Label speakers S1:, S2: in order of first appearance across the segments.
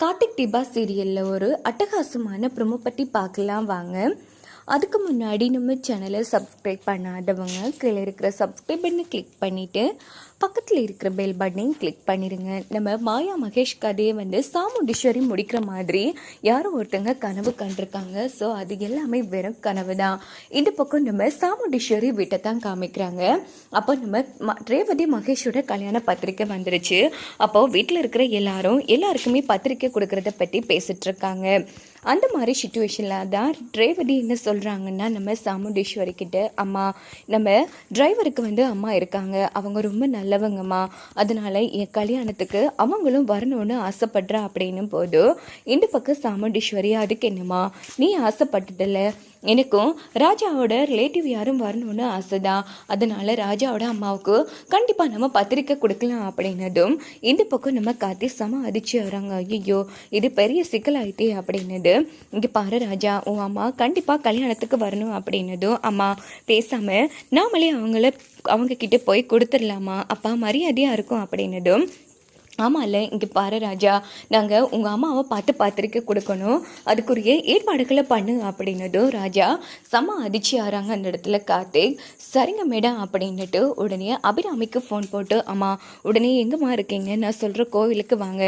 S1: கார்த்திக் டிபா சீரியலில் ஒரு அட்டகாசமான ப்ரொமோ பற்றி பார்க்கலாம் வாங்க. அதுக்கு முன்னாடி நம்ம சேனலை சப்ஸ்கிரைப் பண்ணாதவங்க கீழே இருக்கிற சப்ஸ்கிரைப் பண்ணி கிளிக் பண்ணிவிட்டு பக்கத்தில் இருக்கிற பெல் பட்டனையும் கிளிக் பண்ணிடுங்க நம்ம மாயா மகேஷ் கதையை வந்து சாமுண்டீஸ்வரி முடிக்கிற மாதிரி யாரோ ஒருத்தங்க கனவு கண்டிருக்காங்க. ஸோ அது எல்லாமே வெறும் கனவு தான். இந்த பக்கம் நம்ம சாமுண்டீஸ்வரி வீட்டை தான் காமிக்கிறாங்க. அப்போ நம்ம ம- ரேவதி மகேஷோட கல்யாண பத்திரிக்கை வந்துருச்சு. அப்போது வீட்டில் இருக்கிற எல்லாரும் எல்லாருக்குமே பத்திரிக்கை கொடுக்கறத பற்றி பேசிகிட்ருக்காங்க இருக்காங்க. அந்த மாதிரி சுச்சுவேஷனில் தான் ரேவதி என்ன சொல்கிறாங்கன்னா நம்ம சாமுண்டீஸ்வரி கிட்ட அம்மா நம்ம டிரைவருக்கு வந்து அம்மா இருக்காங்க. அவங்க ரொம்ப நல்லவங்கம்மா. அதனால என் கல்யாணத்துக்கு அவங்களும் வரணும்னு ஆசைப்படுறா. அப்படின்னும் போது இந்த பக்கம் சாமுண்டீஸ்வரி அதுக்கு என்னம்மா? நீ ஆசைப்பட்டதில்லை. எனக்கும் ராஜாவோட ரிலேட்டிவ் யாரும் வரணும்னு ஆசைதான். அதனால ராஜாவோட அம்மாவுக்கு கண்டிப்பாக நம்ம பத்திரிக்கை கொடுக்கலாம் அப்படின்னதும் இந்த பக்கம் நம்ம காத்தி சம அதிர்ச்சி வராங்க. ஐயோ இது பெரிய சிக்கலாயிட்டே அப்படின்னது இங்கே பாரு ராஜா உன் அம்மா கண்டிப்பாக கல்யாணத்துக்கு வரணும் அப்படின்னதும் அம்மா பேசாமல் நாமளே அவங்கள அவங்க கிட்ட போய் கொடுத்துடலாமா? அப்பா மரியாதையாக இருக்கும் அப்படின்னதும் ஆமாம்ல இங்கே பாரு ராஜா நாங்கள் உங்கள் அம்மாவை பார்த்து பார்த்துருக்க கொடுக்கணும். அதுக்குரிய ஏற்பாடுகளை பண்ணு அப்படின்னதும் ராஜா செம்ம அதிர்ச்சி ஆறாங்க அந்த இடத்துல கார்த்திக். சரிங்க மேடம் அப்படின்னுட்டு உடனே அபிராமிக்கு ஃபோன் போட்டு அம்மா உடனே எங்கேம்மா இருக்கீங்க? நான் சொல்கிற கோவிலுக்கு வாங்க.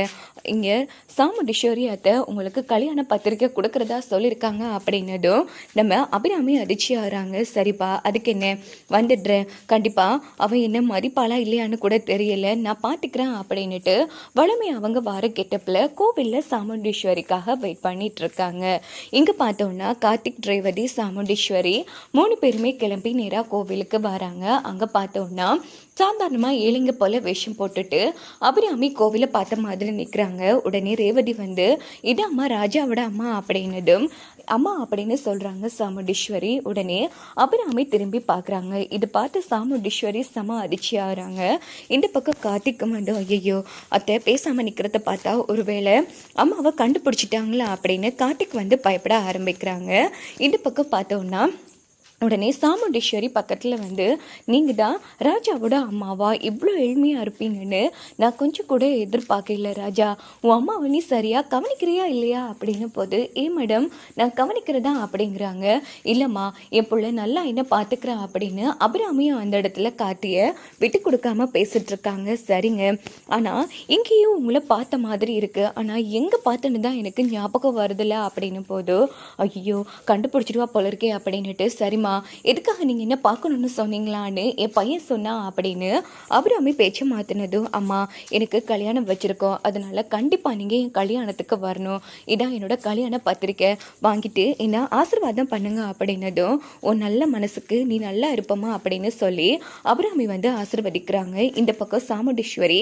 S1: இங்கே சாமுண்டீஸ்வரி அத்தை உங்களுக்கு கல்யாண பத்திரிக்கை கொடுக்குறதா சொல்லியிருக்காங்க அப்படின்னதும் நம்ம அபிராமி அதிர்ச்சி ஆகிறாங்க சரிப்பா அதுக்கு என்ன? வந்துடுறேன். கண்டிப்பாக அவன் என்ன மதிப்பாளா இல்லையான்னு கூட தெரியல. நான் பார்த்துக்கிறேன் அப்படின்னுட்டு வளமை அவங்க வார கெட்டப்பில் கோவிலில் சாமுண்டீஸ்வரிக்காக வெயிட் பண்ணிட்டு இருக்காங்க இங்கே பார்த்தோம்னா கார்த்திக் ரேவதி சாமுண்டீஸ்வரி மூணு பேருமே கிளம்பி நேராக கோவிலுக்கு வராங்க. அங்கே பார்த்தோம்னா சாதாரணமாக ஏழைங்க போல வேஷம் போட்டுட்டு அபிராமி கோவிலை பார்த்த மாதிரி நிற்கிறாங்க உடனே ரேவதி வந்து இது அம்மா ராஜாவோட அம்மா அப்படின்னதும் அம்மா அப்படின்னு சொல்கிறாங்க சாமுண்டீஸ்வரி. உடனே அபிராமி திரும்பி பார்க்குறாங்க. இது பார்த்து சாமுண்டீஸ்வரி செம அதிர்ச்சி ஆகிறாங்க. இந்த பக்கம் கார்த்திக்கும் வந்து ஐயோ அத்தை பேசாமல் நிற்கிறத பார்த்தா ஒருவேளை அம்மாவை கண்டுபிடிச்சிட்டாங்களா? அப்படின்னு கார்த்திக் வந்து பயப்பட ஆரம்பிக்கிறாங்க. இந்த பக்கம் பார்த்தோன்னா உடனே சாமுண்டீஸ்வரி பக்கத்தில் வந்து நீங்கள் தான் ராஜாவோட அம்மாவா இவ்வளோ எளிமையாக இருப்பீங்கன்னு நான் கொஞ்சம் கூட எதிர்பார்க்கல ராஜா. உன் அம்மாவை நீ சரியாக கவனிக்கிறியா இல்லையா? அப்படின்னு போது ஏ மேடம் நான் கவனிக்கிறதா? அப்படிங்கிறாங்க. இல்லைம்மா என் பிள்ளை நல்லா என்ன பார்த்துக்கிறா அப்படின்னு அபிராமியும் அந்த இடத்துல காட்டிய விட்டு கொடுக்காம பேசிகிட்ருக்காங்க சரிங்க. ஆனால் இங்கேயும் உங்களை பார்த்த மாதிரி இருக்குது ஆனால் எங்கே பார்த்தேன்னு தான் எனக்கு ஞாபகம் வருதில்ல அப்படின்னு போது ஐயோ கண்டுபிடிச்சிடுவா போல இருக்கே அப்படின்னுட்டு சரிம்மா எதுக்காக நீங்கள் என்ன பார்க்கணும்னு சொன்னீங்களான்னு என் பையன் சொன்னான் அப்படின்னு அபிராமி பேச்சு மாற்றினதும் அம்மா எனக்கு கல்யாணம் வச்சுருக்கோம். அதனால் கண்டிப்பாக நீங்கள் என் கல்யாணத்துக்கு வரணும். இதான் என்னோட கல்யாண பத்திரிக்கை. வாங்கிட்டு என்ன ஆசீர்வாதம் பண்ணுங்க அப்படின்னதும் உன் நல்ல மனசுக்கு நீ நல்லா இருப்பமா அப்படின்னு சொல்லி அபிராமி வந்து ஆசிர்வதிக்கிறாங்க. இந்த பக்கம் சாமுண்டீஸ்வரி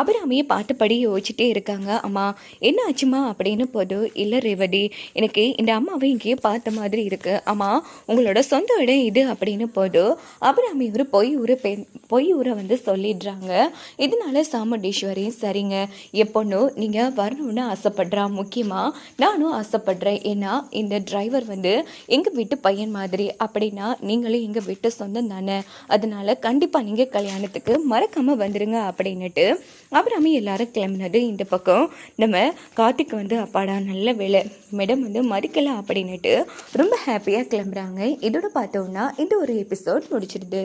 S1: அபிராமியை பாட்டுப்படி யோசிச்சுட்டே இருக்காங்க. அம்மா என்ன ஆச்சுமா அப்படின்னு போதும் இல்லை ரேவதி எனக்கு இந்த அம்மாவை இங்கேயே பார்த்த மாதிரி இருக்கு. அம்மா உங்களோட சொந்த இடம் இது அப்படின்னு போது அபிராமி ஒரு பொய் ஊரை பெண் பொய் ஊரை வந்து சொல்லிடுறாங்க. இதனால சாமுண்டீஸ்வரியும் சரிங்க. என் நீங்கள் வரணும்னு ஆசைப்படுறா முக்கியமாக நானும் ஆசைப்படுறேன். ஏன்னா இந்த டிரைவர் வந்து எங்கள் வீட்டு பையன் மாதிரி அப்படின்னா நீங்களும் எங்கள் வீட்டு சொந்தம் தானே. அதனால கண்டிப்பாக நீங்கள் கல்யாணத்துக்கு மறக்காமல் வந்துடுங்க அப்படின்னுட்டு அபிராமி எல்லாரும் கிளம்பினது இந்த பக்கம். நம்ம கார்த்திக் வந்து அப்பாடா நல்ல வேலை மேடம் வந்து மறிக்கல அப்படின்னுட்டு ரொம்ப ஹாப்பியாக கிளம்புறாங்க. இதோட பார்த்தோம்னா இந்த ஒரு எபிசோட் முடிச்சிடுது.